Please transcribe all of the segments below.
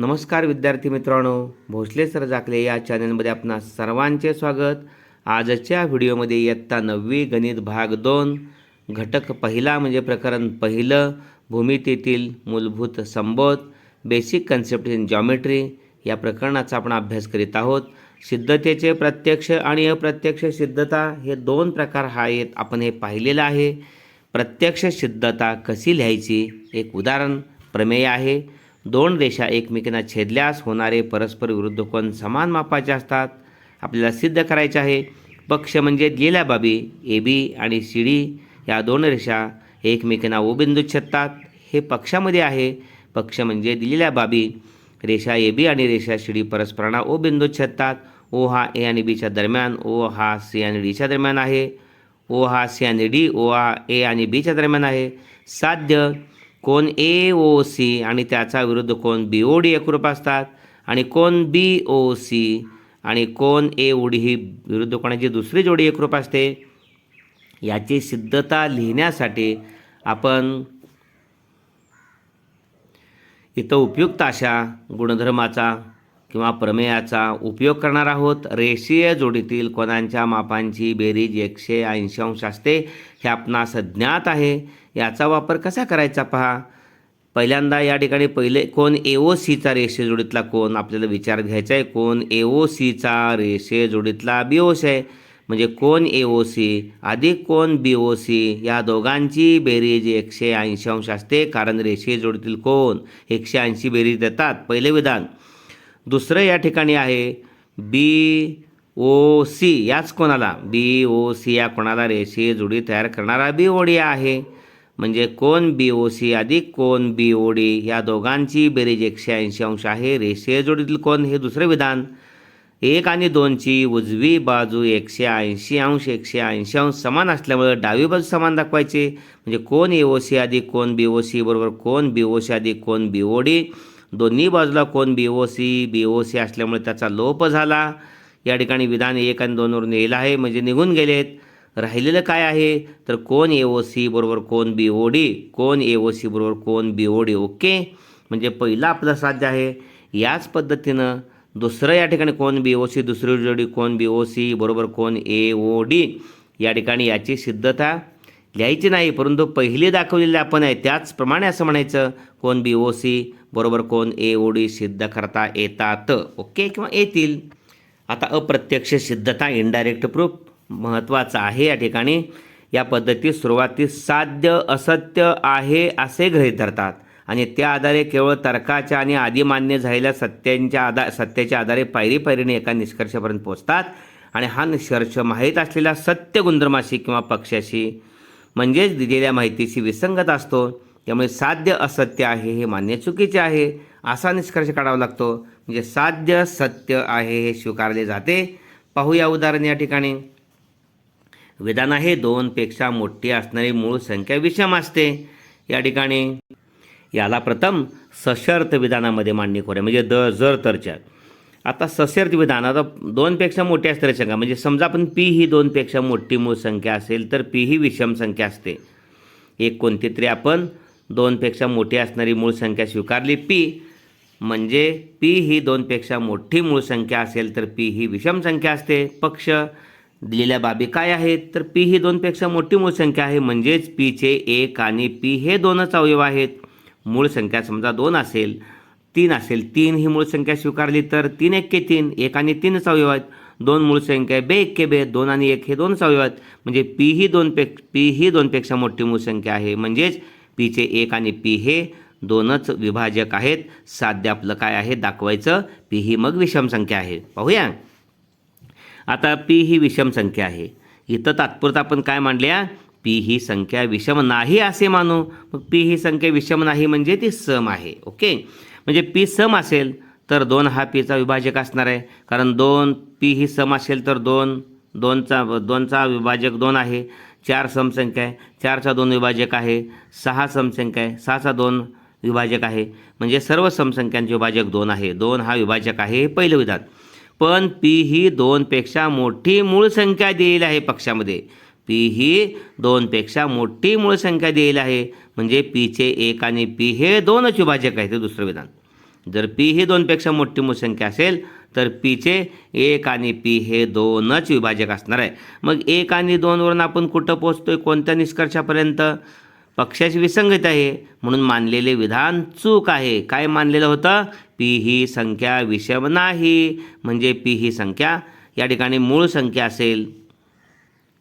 नमस्कार विद्यार्थी मित्रांनो भोसले सर जाकले या चॅनलमध्ये आपणा सर्वांचे स्वागत. आजच्या व्हिडिओमध्ये इयत्ता नववी गणित भाग दोन घटक पहिला म्हणजे प्रकरण पहिलं भूमितीतील मूलभूत संबोध बेसिक कन्सेप्ट इन जॉमेट्री या प्रकरणाचा आपण अभ्यास करीत आहोत. सिद्धतेचे प्रत्यक्ष आणि अप्रत्यक्ष सिद्धता हे दोन प्रकार आहेत आपण हे पाहिलेलं आहे. प्रत्यक्ष सिद्धता कशी लिहायची? एक उदाहरण प्रमेय आहे. दोन रेषा एकमेकांना छेदल्यास होणारे परस्पर विरुद्ध कोण समान मापाचे असतात? आपल्याला सिद्ध करायचे आहे. पक्ष म्हणजे दिलेल्या बाबी ए बी आणि सी डी या दोन रेषा एकमेकांना ओ छेदतात. हे पक्षामध्ये आहे. पक्ष म्हणजे दिलेल्या बाबी रेषा ए बी आणि रेषा सी डी परस्परांना ओ बिंदू छेदतात. ओ हा ए आणि बीच्या दरम्यान ओ हा सी आणि डीच्या दरम्यान आहे. ओ हा सी आणि डी ओ हा ए आणि बीच्या दरम्यान आहे. साध्य कोण ए ओ सी आणि त्याचा विरुद्ध कोण बी ओ डी एकरूप असतात आणि कोण बी ओ सी आणि कोण ए ओ डी ही विरुद्ध कोणाची दुसरी जोडी एकरूप असते. याची सिद्धता लिहिण्यासाठी आपण इथं उपयुक्त अशा गुणधर्माचा किंवा प्रमेयाचा उपयोग करणार आहोत. रेषीय जोडीतील कोणांच्या मापांची बेरीज एकशे ऐंशी अंश असते. हे आपणास ज्ञात आहे. याचा वापर कसा करायचा पहा. पहिल्यांदा या ठिकाणी पहिले कोण ए ओ सीचा रेषे जोडीतला कोण आपल्याला विचार घ्यायचा आहे. कोण ए ओ सीचा रेषे जोडीतला बी ओ सी आहे. म्हणजे कोण ए ओ सी अधिक कोण बी ओ सी या दोघांची बेरीज एकशे ऐंशी अंश असते. कारण रेषे जोडीतील कोण एकशे ऐंशी बेरीज देतात. पहिले विधान दुसरं या ठिकाणी आहे बी ओ सी. याच कोणाला? बी ओ सी या कोणाला रेषीय जोडी तयार करणारा बी ओडी आहे. म्हणजे कोण बी ओ सी अधिक कोण बी ओ डी? या दोघांची बेरीज एकशे ऐंशी अंश आहे. रेषीय जोडीतील कोण? हे दुसरे विधान. एक आणि दोनची उजवी बाजू एकशे ऐंशी अंश एकशे ऐंशी अंश समान असल्यामुळे डावी बाजू समान दाखवायचे. म्हणजे कोण ए ओ सी अधिक कोण बी ओ सी? बरोबर कोण बी ओ सी अधिक कोण बी ओ डी? दोन्ही बाजूला कोण B O C B O C असल्यामुळे त्याचा लोप झाला. या ठिकाणी विधान एक आणि दोनवरून येईल आहे म्हणजे निघून गेलेत. राहिलेलं काय आहे? तर कोण ए ओ सी बरोबर कोण बी ओ डी कोण ए ओ सी बरोबर कोण बी ओ डी ओके? म्हणजे पहिलं आपलं साध्य आहे. याच पद्धतीनं दुसरं या ठिकाणी कोण बी ओ सी दुसरी जोडी कोण बी ओ सी बरोबर कोण ए ओ डी या ठिकाणी याची सिद्धता लिहायची नाही परंतु पहिली दाखवलेली आपण आहे त्याचप्रमाणे असं म्हणायचं कोण बी ओ सी बरोबर कोण? ए ओ डी सिद्ध करता येतात. ओके? किंवा येतील. आता अप्रत्यक्ष सिद्धता इनडायरेक्ट प्रूफ महत्त्वाचा आहे या ठिकाणी. या पद्धतीत सुरुवातीस साध्य असत्य आहे असे गृहीत धरतात. आणि त्या आधारे केवळ तर्काच्या आणि आदिमान्य झालेल्या सत्यांच्या आधार सत्याच्या आधारे पायरी पायरीने एका निष्कर्षापर्यंत पोहोचतात. आणि हा निष्कर्ष माहीत असलेल्या सत्य गुणधर्माशी किंवा पक्षाशी म्हणजेच दिलेल्या माहितीशी विसंगत असतो. त्यामुळे साध्य असत्य आहे हे मान्य चुकीचे आहे असा निष्कर्ष काढावा लागतो. म्हणजे साध्य सत्य आहे हे स्वीकारले जाते. पाहूया उदाहरण या ठिकाणी. विधान आहे दोनपेक्षा मोठी असणारी मूळ संख्या विषम असते. या ठिकाणी याला प्रथम सशर्त विधानामध्ये मांडणी करूया. म्हणजे द जर तरच्या. आता सशर्त विधान आता दोनपेक्षा मोठी असणारी संख्या. म्हणजे समजा आपण पी ही दोनपेक्षा मोठी मूळ संख्या असेल तर पी ही विषम संख्या असते. एक कोणती तरी आपण दोनपेक्षा मोठी असणारी मूळ संख्या स्वीकारली. पी म्हणजे पी ही दोनपेक्षा मोठी मूळ संख्या असेल तर पी ही विषम संख्या असते. पक्ष दिलेल्या बाबी काय आहेत? तर पी ही दोनपेक्षा मोठी मूळ संख्या आहे. म्हणजेच पीचे एक आणि पी हे दोनच अवयव आहेत. मूळ संख्या समजा दोन असेल तीन असेल तीन ही मूळ संख्या स्वीकारली तर तीन एक्के तीन एक आणि तीनच अवयव आहेत. दोन मूळ संख्या बे एक्के बे दोन आणि एक हे दोनच अवयव आहेत. म्हणजे पी ही दोन पे पी ही दोनपेक्षा मोठी मूळ संख्या आहे. म्हणजेच पीचे एक आणि पी हे दोनच विभाजक आहेत. साध्य आपलं काय आहे? दाखवायचं. पी ही मग विषम संख्या आहे. पाहूया. आता पी ही विषम संख्या आहे. इथं तात्पुरतं आपण काय मांडल्या? पी ही संख्या विषम नाही असे मानू. मग पी ही संख्या विषम नाही म्हणजे ती सम आहे. ओके? म्हणजे पी सम असेल तर दोन हा पीचा विभाजक असणार आहे. कारण दोन पी ही सम असेल तर दोन दोनचा दोनचा विभाजक दोन आहे. चार समसंख्या आहे. चारचा दोन विभाजक आहे. सहा समसंख्या आहे. सहाचा दोन विभाजक आहे. म्हणजे सर्व समसंख्यांचे विभाजक दोन आहे. दोन हा विभाजक आहे हे पहिलं विधान. पण पी ही दोनपेक्षा मोठी मूळ संख्या दिलेली आहे पक्षामध्ये. पी ही दोनपेक्षा मोठी मूळ संख्या दिलेली आहे. म्हणजे पीचे एक आणि पी हे दोनच विभाजक आहे. ते दुसरं विधान. जर पी ही दोनपेक्षा मोठी मूळ संख्या असेल तर पीचे एक आणि पी हे दोनच विभाजक असणार आहे. मग एक आणि दोनवरून आपण कुठं पोचतोय कोणत्या निष्कर्षापर्यंत? पक्षाची विसंगत आहे. म्हणून मानलेले विधान चूक आहे. काय मानलेलं होतं? पी ही संख्या विषम नाही. म्हणजे पी ही संख्या या ठिकाणी मूळ संख्या असेल.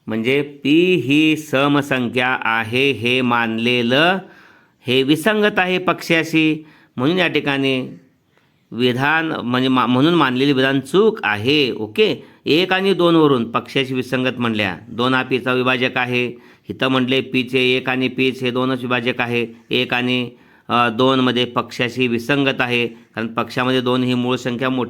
म्हणजे पी ही समसंख्या आहे हे मानलेलं हे विसंगत आहे पक्षाशी. म्हणून या ठिकाणी विधान म्हणजे मा म्हणून मानलेले विधान चूक आहे ओके? एक आणि दोनवरून पक्षाची विसंगत म्हणल्या. दोन हा पीचा विभाजक आहे. इथं म्हटले पीचे एक आणि पीच हे दोनच विभाजक आहे. एक आणि दोनमध्ये पक्षाशी विसंगत आहे. कारण पक्षामध्ये दोन ही मूळ संख्या मोठ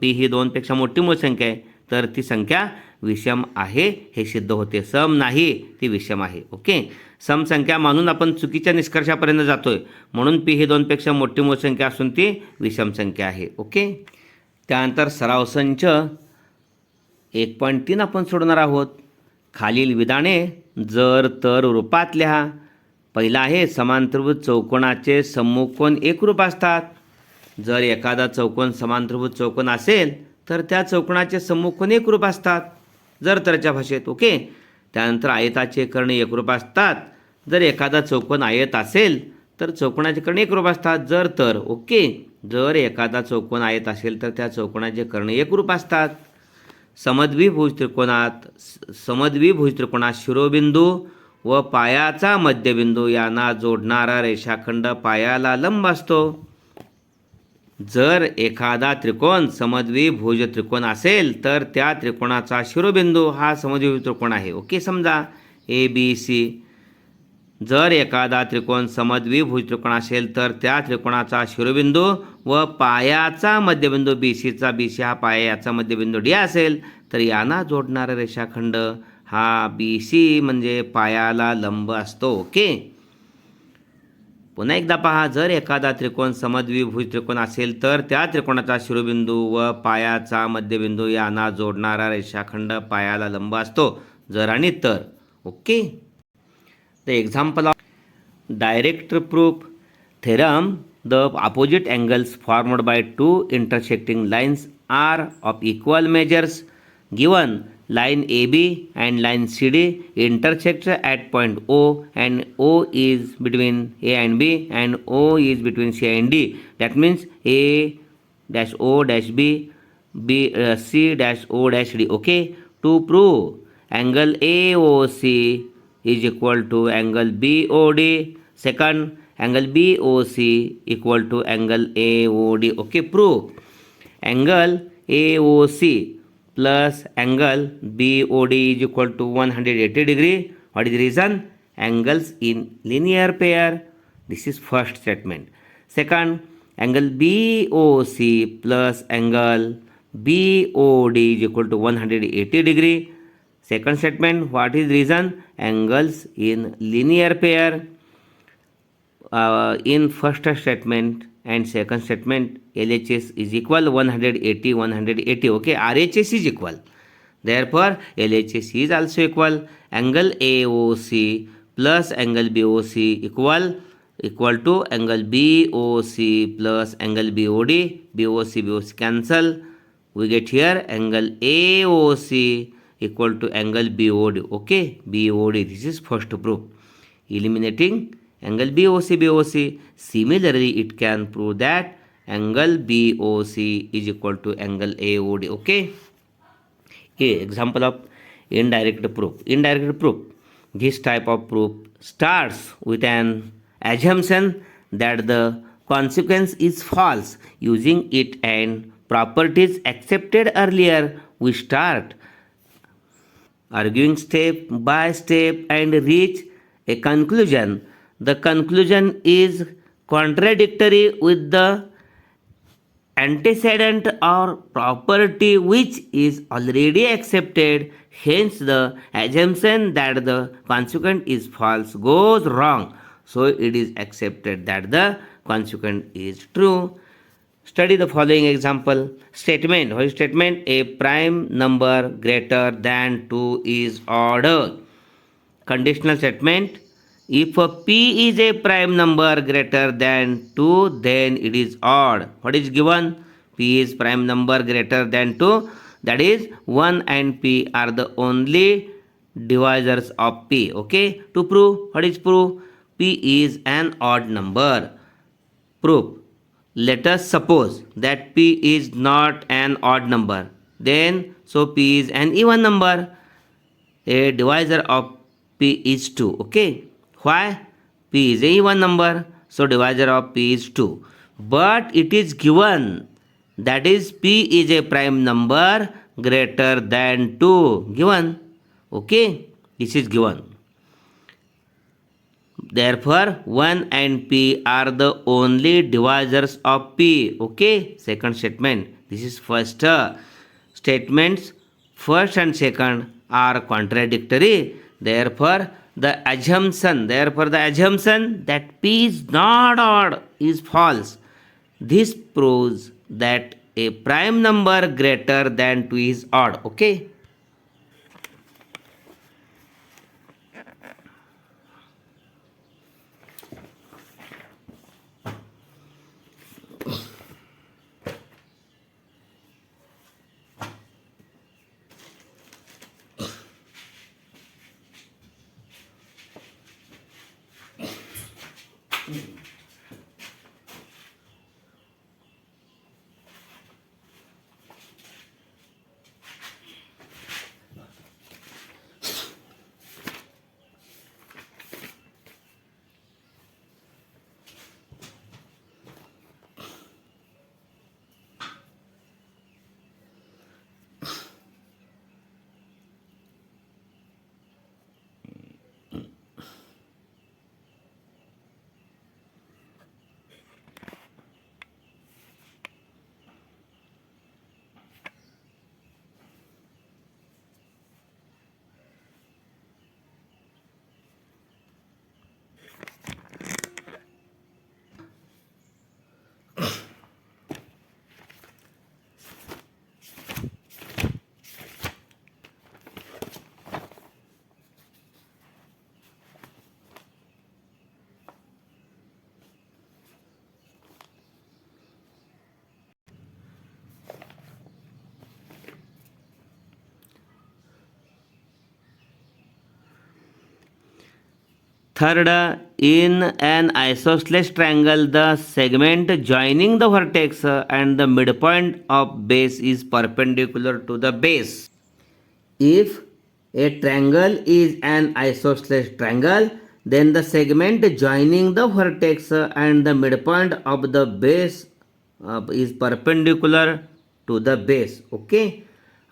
पी ही दोनपेक्षा मोठी मूळ संख्या आहे. तर ती संख्या विषम आहे हे सिद्ध होते. सम नाही ती विषम आहे. ओके? सम संख्या मानून आपण चुकीच्या निष्कर्षापर्यंत जातोय. म्हणून पी ही दोनपेक्षा मोठी मूळ संख्या असून ती विषम संख्या आहे. ओके? त्यानंतर सराव संच. एक पॉईंट तीन आपण सोडणार आहोत. खालील विधाने जर तर रूपात लिहा. पहिला आहे समांतरभूत चौकोनाचे सम्मुखकोन एकरूप असतात. जर एखादा चौकोन समांतरभूत चौकोन असेल तर त्या चौकणाचे सम्मुख कोण एकरूप असतात? जर तरच्या भाषेत ओके? त्यानंतर आयताचे कर्ण एकरूप असतात. जर एखादा चौकोन आयत असेल तर चौकोनाचे कर्ण एकरूप असतात. जर तर ओके? जर एखादा चौकोन आयत असेल तर त्या चौकोनाचे कर्ण एकरूप असतात. समद्विभुज त्रिकोणात स- समद्विभुज त्रिकोणात शिरोबिंदू व पायाचा मध्यबिंदू यांना जोडणारा रेषाखंड पायाला लंब असतो. जर एखादा त्रिकोण समद्विभुज त्रिकोण असेल तर त्या त्रिकोणाचा शिरोबिंदू हा समद्विभुज त्रिकोण आहे. ओके समजा. ए बी सी जर एखादा त्रिकोण समद्विभुज त्रिकोण असेल तर त्या त्रिकोणाचा शिरोबिंदू व पायाचा मध्यबिंदू बी सीचा बी सी हा पायाचा मध्यबिंदू डी असेल तर यांना जोडणारा रेषाखंड हा बी सी म्हणजे पायाला लंब असतो. ओके? पुन्हा एकदा पहा जर एखादा त्रिकोण समद्विभूज त्रिकोण असेल तर त्या त्रिकोणाचा शिरोबिंदू व पायाचा मध्यबिंदू यांना जोडणारा रेषाखंड पायाला लंब असतो. जर आणि तर. ओके? तर example of direct proof theorem the opposite angles formed by two intersecting lines are of equal measures given line AB and line CD intersect at point O and O is between A and B and O is between C and D. That means A dash O dash B B uh, C dash O dash D okay? To prove angle AOC is equal to angle BOD second angle BOC equal to angle AOD okay? Prove angle AOC plus angle BOD is equal to 180 degree. What is the reason? Angles in linear pair. This is first statement. Second angle BOC plus angle BOD is equal to 180 degree. Second statement what is the reason? Angles in linear pair. Uh, in first statement and second statement LHS is equal 180 180 okay? RHS is equal. Therefore LHS is also equal. Angle AOC plus angle BOC equal equal to angle BOC plus angle BOD BOC BOC cancel. We get here angle AOC equal to angle BOD okay? BOD this is first proof. Eliminating angle BOC BOC similarly it can prove that angle BOC is equal to angle AOD okay? A example of indirect proof. Indirect proof. This type of proof starts with an assumption that the consequence is false. Using it and properties accepted earlier we start arguing step by step and reach a conclusion. The conclusion is contradictory with the antecedent or property which is already accepted. Hence, the assumption that the consequent is false goes wrong. So, it is accepted that the consequent is true. Study the following example. Statement. What is statement? A prime number greater than 2 is odd. Conditional statement. If a p is a prime number greater than 2, then it is odd. What is given? p is prime number greater than 2. That is 1 and p are the only divisors of p. Okay. To prove, what is proof? p is an odd number. Proof. Let us suppose that p is not an odd number. Then, so p is an even number. A divisor of p is 2. Okay. Why? p is a even number. So divisor of p is 2. But it is given that is p is a prime number greater than 2. Given. Okay. This is given. Therefore, 1 and p are the only divisors of p. Okay, second statement. This is first uh, statements. First and second are contradictory. Therefore, the assumption, therefore, the assumption that p is not odd is false. This proves that a prime number greater than 2 is odd. Okay. Third in an isosceles triangle the segment joining the vertex and the mid point of base is perpendicular to the base if a triangle is an isosceles triangle then the segment joining the vertex and the mid point of the base is perpendicular to the base okay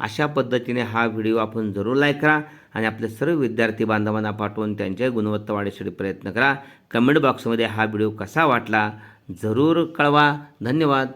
अशा पद्धतीने हा video आपण जरूर like करा. आणि आपल्या सर्व विद्यार्थी बांधवांना पाठवून त्यांच्या गुणवत्ता वाढीसाठी प्रयत्न करा. कमेंट बॉक्समध्ये हा व्हिडिओ कसा वाटला? जरूर कळवा. धन्यवाद.